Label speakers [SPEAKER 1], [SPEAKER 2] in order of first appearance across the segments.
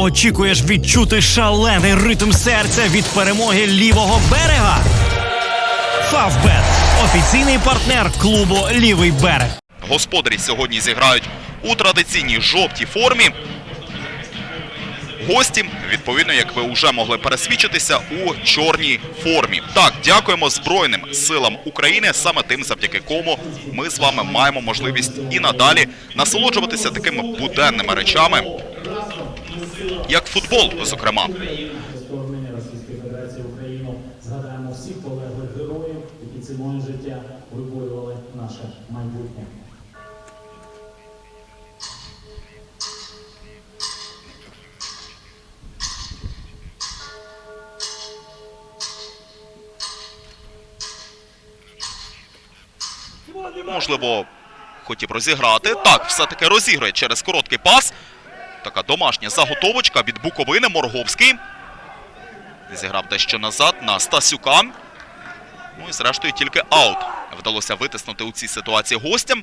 [SPEAKER 1] Очікуєш відчути шалений ритм серця від перемоги лівого берега? Фавбет офіційний партнер клубу Лівий берег.
[SPEAKER 2] Господарі сьогодні зіграють у традиційній жовтій формі. Гості, відповідно, як ви вже могли пересвідчитися, у чорній формі. Так, дякуємо Збройним силам України, саме тим, завдяки кому ми з вами маємо можливість і надалі насолоджуватися такими буденними речами, футбол, зокрема.
[SPEAKER 3] вторгнення Російської Федерації Україну згадаємо всіх полеглих героїв, які ціною життя виборювали наше майбутнє.
[SPEAKER 2] Можливо, хотів розіграти. Так, все-таки розіграє через короткий пас. Така домашня заготовочка від Буковини Морговський. Зіграв дещо назад на Стасюка. Ну і зрештою тільки аут вдалося витиснути у цій ситуації гостям.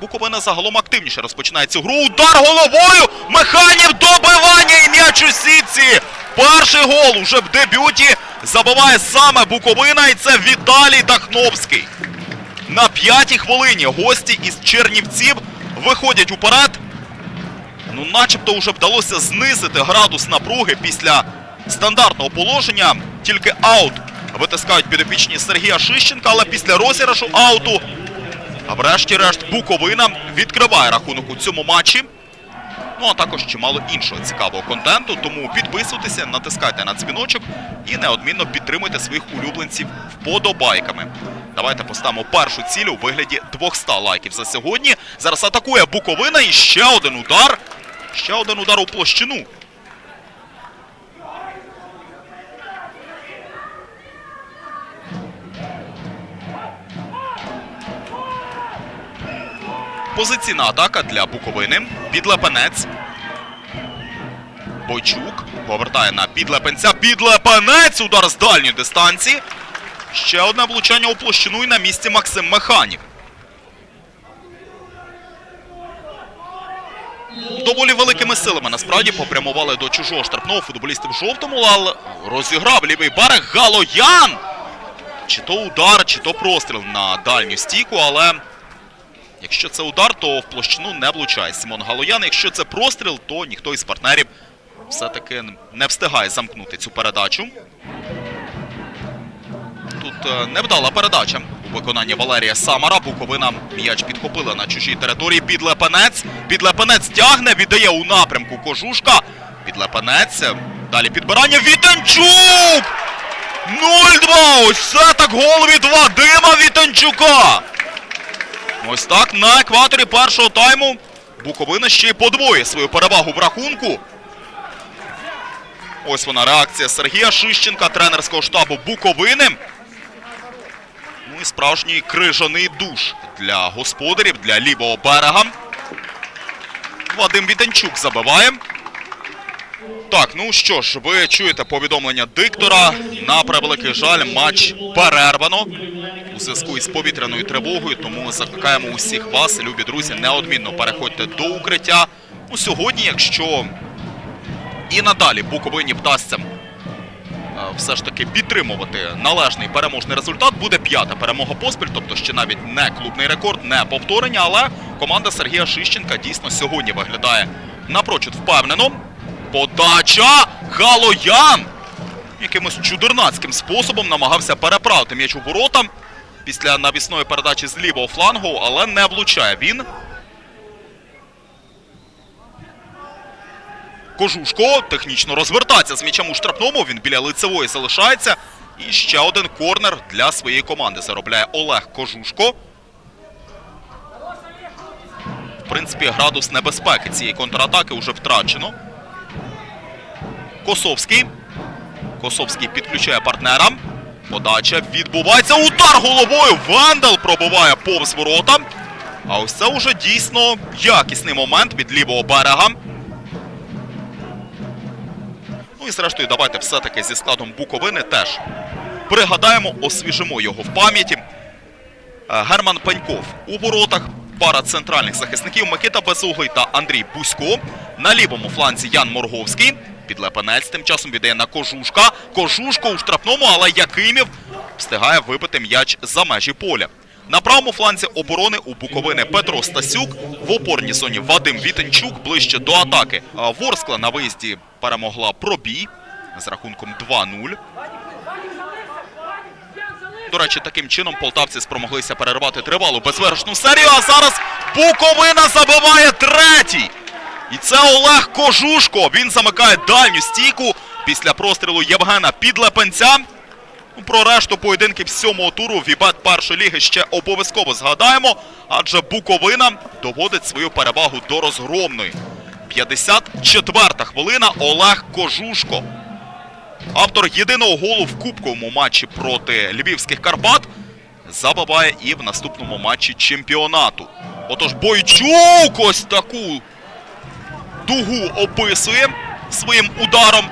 [SPEAKER 2] Буковина загалом активніше розпочинає цю гру. Удар головою! Механів добивання і м'яч у сітці! Перший гол уже в дебюті забиває саме Буковина, і це Віталій Дахновський. На п'ятій хвилині гості із Чернівців виходять уперед. Ну, начебто вже вдалося знизити градус напруги після стандартного положення. Тільки аут витискають підопічні Сергія Шищенка, але після розіграшу ауту, врешті-решт, Буковина відкриває рахунок у цьому матчі. Ну а також чимало іншого цікавого контенту. Тому підписуйтеся, натискайте на дзвіночок і неодмінно підтримуйте своїх улюбленців вподобайками. Давайте поставимо першу ціль у вигляді 200 лайків за сьогодні. Зараз атакує Буковина і ще один удар. Ще один удар у площину. Позиційна атака для Буковини. Підлепенець. Бойчук повертає на підлепенця. Підлепенець! Удар з дальньої дистанції. Ще одне влучання у площину і на місці Максим Механів. Доволі великими силами насправді попрямували до чужого штрафного футболісти в жовтому, але розіграв лівий берег Галоян. Чи то удар, чи то простріл на дальню стійку, але якщо це удар, то в площину не влучає Сімон Галоян. Якщо це простріл, то ніхто із партнерів все-таки не встигає замкнути цю передачу. Тут е, невдала передача у виконанні Валерія Самара. Буковина м'яч підхопила на чужій території. Підлепенець. Підлепенець тягне, віддає у напрямку Кожушка. Підлепенець. Далі підбирання. Вітанчук! 0-2! Ось це так гол від Вадима Вітанчука! Ось так на екваторі першого тайму Буковина ще й подвоює свою перевагу в рахунку. Ось вона реакція Сергія Шищенка, тренерського штабу Буковини. І справжній крижаний душ для господарів, для лівого берега. Вадим Вітанчук забиває. Так, ну що ж, ви чуєте повідомлення диктора. На превеликий жаль, матч перервано у зв'язку із повітряною тривогою. Тому закликаємо усіх вас, любі друзі, неодмінно переходьте до укриття. Ну, сьогодні, якщо і надалі Буковині вдасться все ж таки підтримувати належний переможний результат. Буде п'ята перемога поспіль, тобто ще навіть не клубний рекорд, не повторення. Але команда Сергія Шищенка дійсно сьогодні виглядає напрочуд впевнено. Подача Галоян якимось чудернацьким способом намагався переправити м'яч у ворота після навісної передачі з лівого флангу, але не влучає він. Кожушко технічно розвертається з м'ячем у штрафному. Він біля лицевої залишається. І ще один корнер для своєї команди заробляє Олег Кожушко. В принципі, градус небезпеки цієї контратаки вже втрачено. Косовський. Косовський підключає партнера. Подача відбувається. Удар головою. Вандал пробиває повз ворота. А ось це вже дійсно якісний момент від лівого берега. Ну і зрештою, давайте все-таки зі складом Буковини теж пригадаємо, освіжимо його в пам'яті. Е, Герман Пеньков у воротах. пара центральних захисників Микита Безуглий та Андрій Бусько. На лівому фланзі Ян Морговський. Підлепенець тим часом віддає на Кожушка. Кожушко у штрафному, але Якимів встигає вибити м'яч за межі поля. На правому фланзі оборони у Буковини Петро Стасюк, в опорній зоні Вадим Вітенчук ближче до атаки. Ворскла на виїзді перемогла пробій з рахунком 2-0. До речі, таким чином полтавці спромоглися перервати тривалу безвершну серію. А зараз Буковина забиває третій. І це Олег Кожушко. Він замикає дальню стійку після прострілу Євгена Підлепенця. Ну, Про решту поєдинків сьомого туру Вібет першої ліги ще обов'язково згадаємо, адже Буковина доводить свою перевагу до розгромної. 54-та хвилина Олег Кожушко. Автор єдиного голу в кубковому матчі проти львівських Карпат забиває і в наступному матчі чемпіонату. Отож, Бойчук ось таку дугу описує своїм ударом.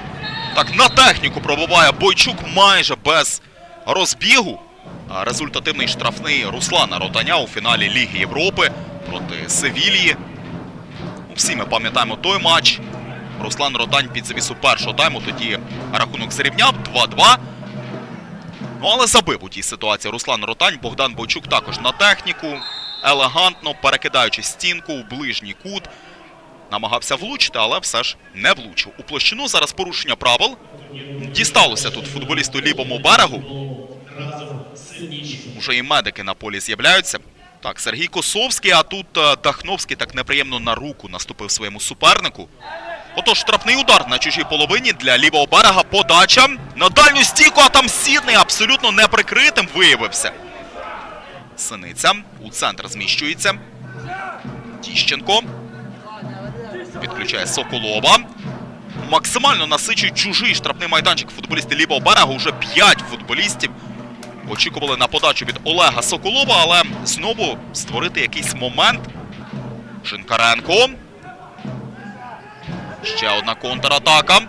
[SPEAKER 2] Так, на техніку пробиває Бойчук майже без розбігу. Результативний штрафний Руслана Ротаня у фіналі Ліги Європи проти Севільї. Всі ми пам'ятаємо той матч. Руслан Ротань під завісу першого тайму тоді рахунок зрівняв 2-2. Ну, але забив у тій ситуації Руслан Ротань. Богдан Бойчук також на техніку. Елегантно перекидаючи стінку у ближній кут. Намагався влучити, але все ж не влучив. У площину зараз порушення правил. Дісталося тут футболісту лівому берегу. Уже і медики на полі з'являються. Так, Сергій Косовський, а тут е, Дахновський так неприємно на руку наступив своєму супернику. Отож, штрафний удар на чужій половині для лівого берега. Подача на дальню стійку, а там Сідний абсолютно неприкритим виявився. Синиця у центр зміщується. Тіщенко. Підключає Соколова. Максимально насичують чужий штрафний майданчик футболісти лівого берега. Уже 5 футболістів очікували на подачу від Олега Соколова, але знову створити якийсь момент. Шинкаренко. Ще одна контратака.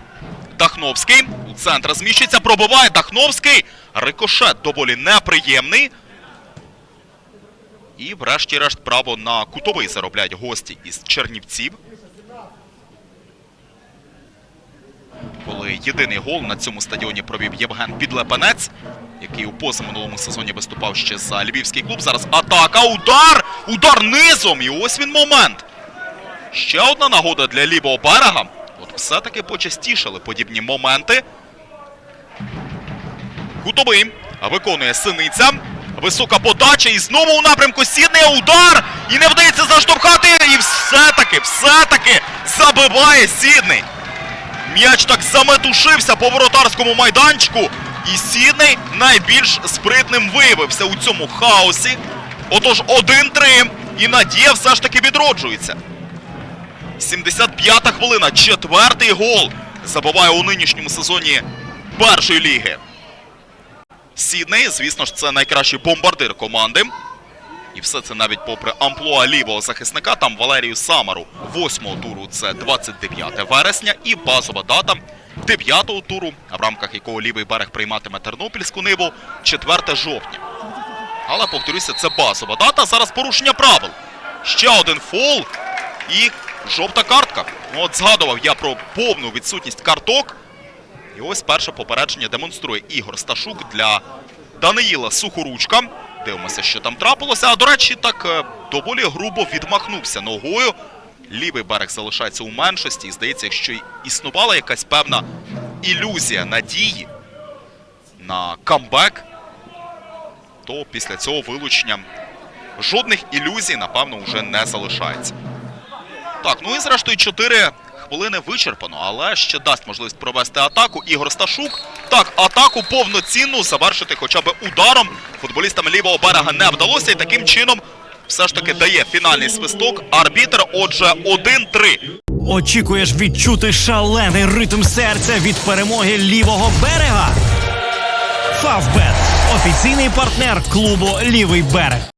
[SPEAKER 2] Дахновський. У центр зміщується. Пробиває Дахновський. Рикошет доволі неприємний. І врешті-решт право на кутовий заробляють гості із Чернівців. Коли єдиний гол на цьому стадіоні провів Євген Підлепенець, який у позаминулому сезоні виступав ще за львівський клуб. Зараз атака, удар! Удар низом! І ось він момент. Ще одна нагода для лівого берега. От все-таки почастішали подібні моменти. Кутовий виконує синиця. Висока подача і знову у напрямку Сіднея удар! І не вдається заштовхати. І все-таки, все-таки забиває Сідний. М'яч так заметушився по воротарському майданчику. І Сідней найбільш спритним виявився у цьому хаосі. Отож 1-3. І надія все ж таки відроджується. 75-та хвилина, четвертий гол. Забиває у нинішньому сезоні першої ліги. Сідней, звісно ж, це найкращий бомбардир команди. І все це навіть попри амплуа лівого захисника, там Валерію Самару. Восьмого туру це 29 вересня і базова дата 9-го туру, в рамках якого лівий берег прийматиме Тернопільську ниву 4 жовтня. Але повторюся, це базова дата. Зараз порушення правил. Ще один фол і жовта картка. Ну, От згадував я про повну відсутність карток. І ось перше попередження демонструє Ігор Сташук для Даниїла Сухоручка. Дивимося, що там трапилося. А до речі, так е, доволі грубо відмахнувся ногою. Лівий берег залишається у меншості. І здається, якщо існувала якась певна ілюзія надії на камбек, то після цього вилучення жодних ілюзій, напевно, вже не залишається. Так, ну і зрештою 4 хвилини вичерпано, але ще дасть можливість провести атаку. Ігор Сташук. Так, атаку повноцінну завершити хоча б ударом. Футболістам лівого берега не вдалося. І таким чином все ж таки дає фінальний свисток. Арбітр, отже, 1-3.
[SPEAKER 1] Очікуєш відчути шалений ритм серця від перемоги лівого берега? Фавбет офіційний партнер клубу Лівий берег.